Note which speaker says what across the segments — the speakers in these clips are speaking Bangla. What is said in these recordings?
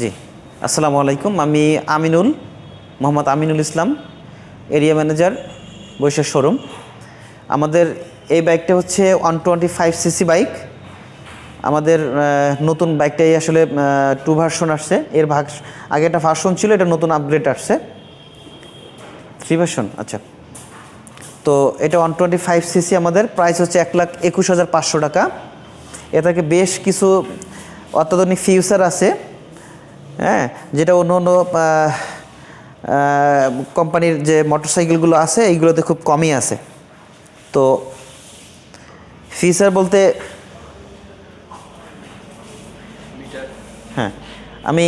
Speaker 1: জি। আসসালামু আলাইকুম, আমি Aminul, Mohammad Aminul Islam, area manager, Baishakh showroom. আমাদের এই বাইকটা হচ্ছে one twenty five CC bike. আমাদের নতুন বাইকটাই আসলে টু ভার্সন আসছে। এর ভাগ আগে একটা ভার্সন ছিল, এটা নতুন আপগ্রেড আসছে। Three version? আচ্ছা। তো এটা ওয়ান টোয়েন্টি ফাইভ সিসি, আমাদের প্রাইস হচ্ছে এক লাখ একুশ হাজার পাঁচশো টাকা। এটাকে বেশ কিছু অত্যাধুনিক ফিউচার আছে। হ্যাঁ যেটা অন্য অন্য কোম্পানির যে মোটরসাইকেলগুলো আছে, এইগুলোতে খুব কমই আছে। তো ফিচার বলতে হ্যাঁ আমি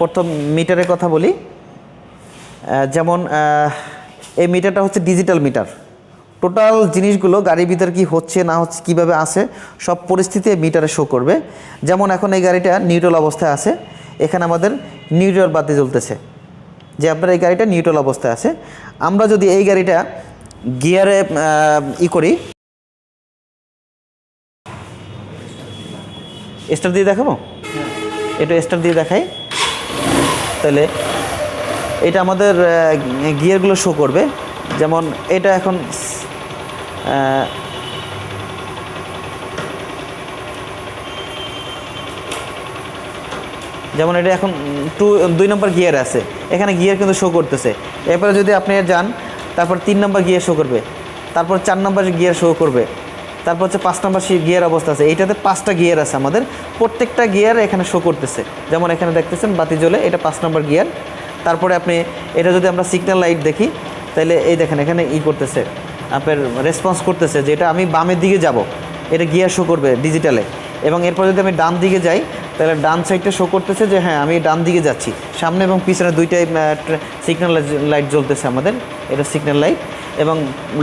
Speaker 1: প্রথম মিটারের কথা বলি। যেমন এই মিটারটা হচ্ছে ডিজিটাল মিটার টোটাল জিনিসগুলো গাড়ির ভিতরে কি হচ্ছে, না হচ্ছে, কীভাবে আছে, সব পরিস্থিতি মিটারে শো করবে। যেমন এখন এই গাড়িটা নিউট্রাল অবস্থায় আছে। এখানে আমাদের নিউট্রাল বাতি জ্বলতেছে। যে আপনার এই গাড়িটা নিউট্রাল অবস্থায় আছে। আমরা যদি এই গাড়িটা গিয়ারে ই করি স্টার দিয়ে দেখাবো? এটা স্টার দিয়ে দেখাই। তাহলে এটা আমাদের গিয়ারগুলো শো করবে। যেমন এটা এখন যেমন এটা এখন টু দুই নম্বর গিয়ার আছে। এখানে গিয়ার কিন্তু শো করতেছে। এরপরে যদি আপনি যান, তারপর তিন নম্বর গিয়ার শো করবে। তারপর চার নম্বর গিয়ার শো করবে। তারপর হচ্ছে পাঁচ নম্বর গিয়ার অবস্থা আছে। এইটাতে পাঁচটা গিয়ার আছে আমাদের। প্রত্যেকটা গিয়ার এখানে শো করতেছে। যেমন এখানে দেখতেছেন বাতি জ্বলে এটা পাঁচ নম্বর গিয়ার তারপরে আপনি, এটা যদি আমরা সিগন্যাল লাইট দেখি, তাহলে এই দেখেন, এখানে ই করতেছে। আপনার রেসপন্স করতেছে যে এটা আমি বামের দিকে যাব। এটা গিয়ার শো করবে ডিজিটালে এবং এরপর যদি আমি ডান দিকে যাই তাহলে ডান সাইডটা শো করতেছে যে হ্যাঁ আমি ডান দিকে যাচ্ছি। সামনে এবং পিছনে দুইটাই সিগন্যাল লাইট জ্বলতেছে আমাদের। এটা সিগন্যাল লাইট এবং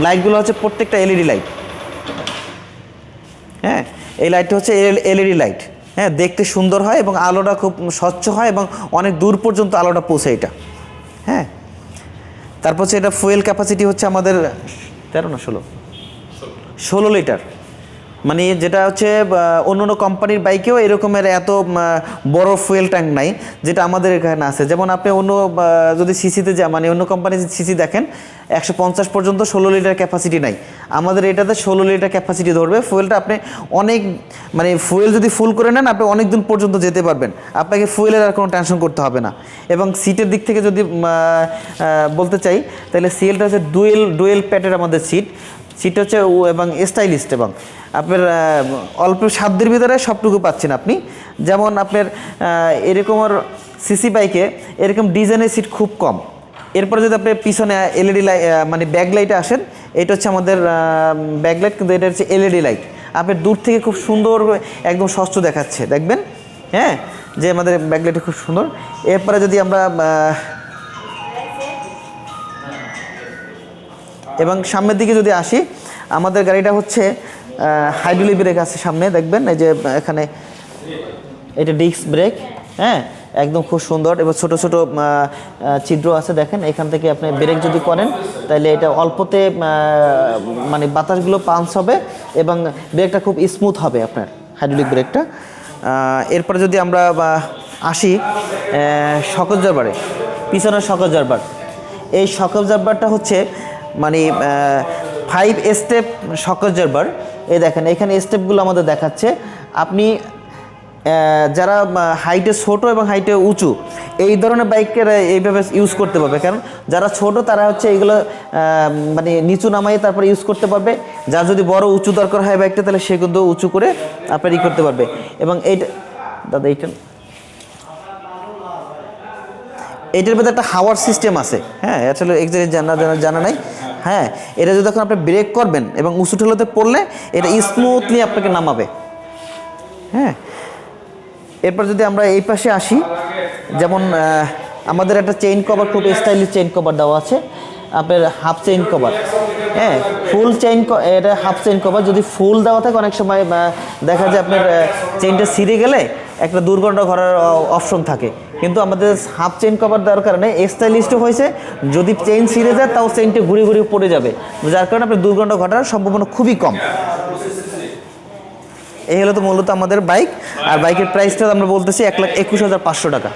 Speaker 1: লাইটগুলো হচ্ছে প্রত্যেকটা এলইডি লাইট হ্যাঁ এই লাইটটা হচ্ছে এলইডি লাইট হ্যাঁ দেখতে সুন্দর হয় এবং আলোটা খুব স্বচ্ছ হয় এবং অনেক দূর পর্যন্ত আলোটা পৌঁছে এটা। হ্যাঁ তারপর হচ্ছে এটা ফুয়েল ক্যাপাসিটি হচ্ছে আমাদের তেরো না ষোলো? ষোলো লিটার মানে যেটা হচ্ছে অন্য অন্য কোম্পানির বাইকেও এরকমের এত বড় ফুয়েল ট্যাঙ্ক নাই, যেটা আমাদের এখানে আছে। যেমন আপনি অন্য যদি সিসিতে যা মানে অন্য কোম্পানির সিসি দেখেন, একশো পঞ্চাশ পর্যন্ত ষোলো লিটার ক্যাপাসিটি নাই। আমাদের এটাতে ষোলো লিটার ক্যাপাসিটি ধরবে। ফুয়েলটা আপনি অনেক মানে ফুয়েল যদি ফুল করে নেন, আপনি অনেক দিন পর্যন্ত যেতে পারবেন। আপনাকে ফুয়েলের আর কোনো টেনশন করতে হবে না। এবং সিটের দিক থেকে যদি বলতে চাই, তাহলে সিএলটা হচ্ছে ডুয়েল ডুয়েল প্যাটের আমাদের সিট। সিট হচ্ছে ও- এবং স্টাইলিস্ট এবং আপনার অল্প সাধ্যের ভিতরে সবটুকু পাচ্ছেন আপনি। যেমন আপনার আহ, এরকম সিসি বাইকে এরকম ডিজাইনের সিট খুব কম। এরপরে যদি আপনি পিছনে এলইডি লাইট মানে ব্যাক লাইটে আসেন এটা হচ্ছে আমাদের ব্যাক লাইট কিন্তু এটা হচ্ছে এলইডি লাইট আপনি দূর থেকে খুব সুন্দর একদম স্বচ্ছ দেখাচ্ছে দেখবেন? হ্যাঁ? যে আমাদের ব্যাক লাইটটা খুব সুন্দর। এরপরে যদি আমরা এবং সামনের দিকে যদি আসি, আমাদের গাড়িটা হচ্ছে হাইড্রোলিক ব্রেক আছে সামনে, দেখবেন? এই যে এখানে এটা ডিস্ক ব্রেক হ্যাঁ? একদম খুব সুন্দর। এবার ছোট ছোট ছিদ্র আছে, দেখেন? এখান থেকে আপনি ব্রেক যদি করেন তাহলে এটা অল্পতে মানে বাতাসগুলো পাঞ্চ হবে এবং ব্রেকটা খুব স্মুথ হবে আপনার, হাইড্রোলিক ব্রেকটা। এরপরে যদি আমরা আসি সকজ জারবারে, পিছনের সকজ জারবার। এই সকজ জারবারটা হচ্ছে মানে ফাইভ স্টেপ সকজ জারবার এই দেখেন, এখানে স্টেপগুলো আমাদের দেখাচ্ছে। আপনি যারা হাইটে ছোট এবং হাইটে উঁচু, এই ধরনের বাইককে এইভাবে ইউজ করতে পারবে। কারণ, যারা ছোট, তারা হচ্ছে এইগুলো মানে নিচু নামাই তারপরে ইউজ করতে পারবে। যার যদি বড়, উঁচু দরকার হয় বাইকটা তাহলে সে কিন্তু উঁচু করে আপনার ই করতে পারবে। এবং এইটা, দাদা, এইটা এটার মধ্যে একটা হাওয়ার সিস্টেম আছে। হ্যাঁ আসলে এক্সাক্টলি জানা জানা জানা নাই। হ্যাঁ এটা যদি যখন আপনি ব্রেক করবেন এবং উঁচু ঠেলোতে পড়লে এটা স্মুথলি আপনাকে নামাবে। হ্যাঁ এরপর যদি আমরা এই পাশে আসি, যেমন আমাদের একটা চেইন কভার খুব স্টাইলিশ চেইন কভার দেওয়া আছে। আপনার হাফ চেইন কভার হ্যাঁ ফুল চেইন এটা হাফ চেইন কভার যদি ফুল দেওয়া থাকে, অনেক সময় দেখা যায় আপনার চেইনটা ছিঁড়ে গেলে একটা দুর্ঘটনা ঘটার অপশন থাকে। কিন্তু আমাদের হাফ চেন কভার দেওয়ার কারণে স্টাইলিশও হয়েছে। যদি চেন ছিঁড়ে যায়, তাও চেনটি ঘুরে ঘুরে পড়ে যাবে। যার কারণে আপনার দুর্ঘটনা ঘটার সম্ভাবনা খুবই কম। এই হলো তো মূলত আমাদের বাইক আর বাইকের প্রাইসটা আমরা বলতেছি এক লাখ একুশ হাজার পাঁচশো টাকা।